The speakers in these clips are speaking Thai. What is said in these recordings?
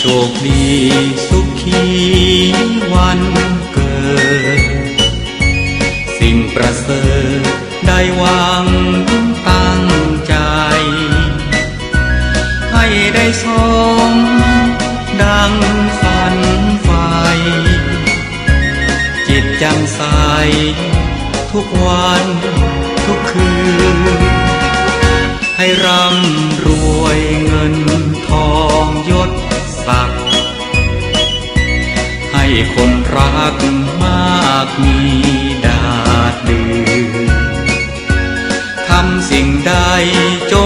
โชคดีสุขีวันเกิด สิ่งประเสริฐได้วังตั้งใจ ให้ได้สมดังฝันใฝ่จิตจำใสทุกวันทุกคืน สิ่งใดจ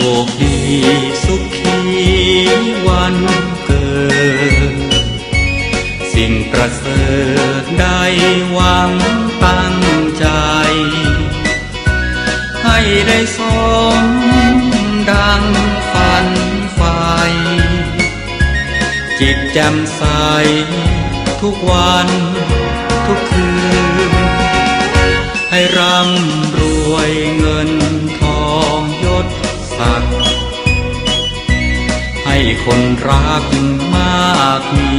คดีสุขีวันเกิด สิ่งประเสริฐได้หวังตั้งใจ ให้ได้สมดังฝันใฝ่จิตแจ่มใสทุกวันทุกคืน ให้ร่ำ คนรักมากมี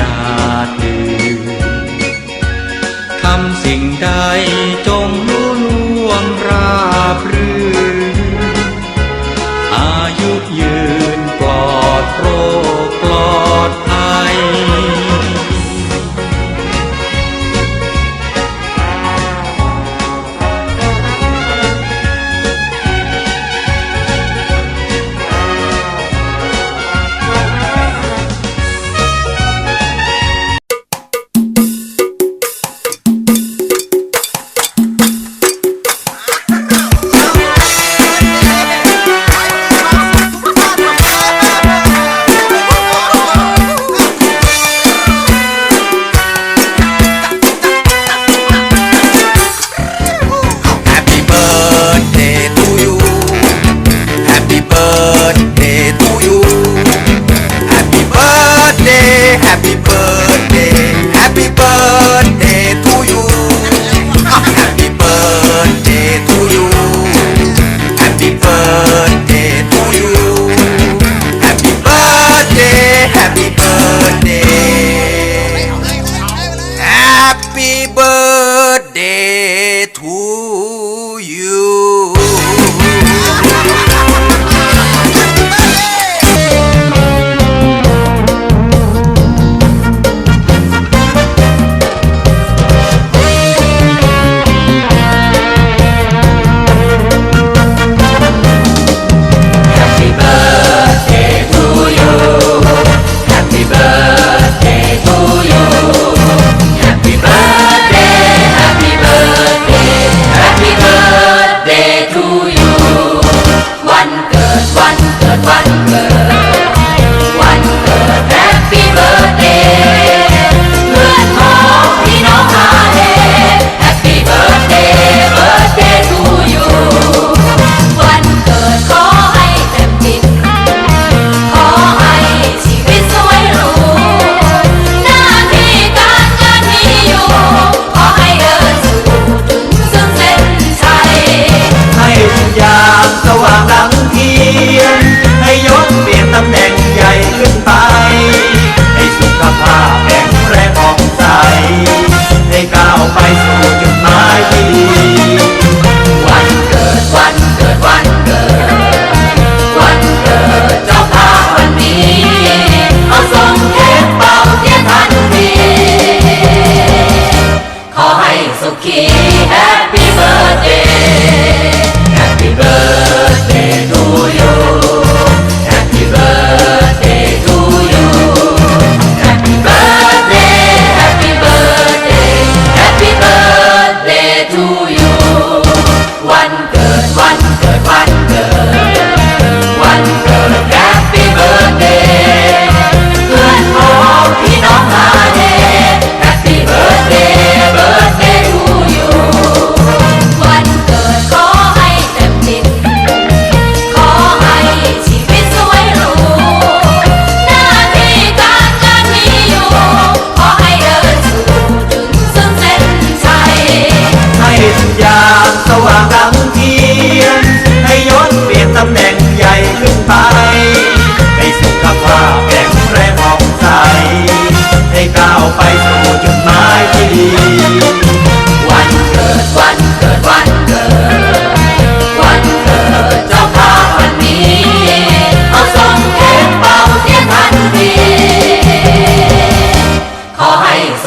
ดาดดืนทำสิ่งใดจง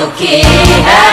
okay. que.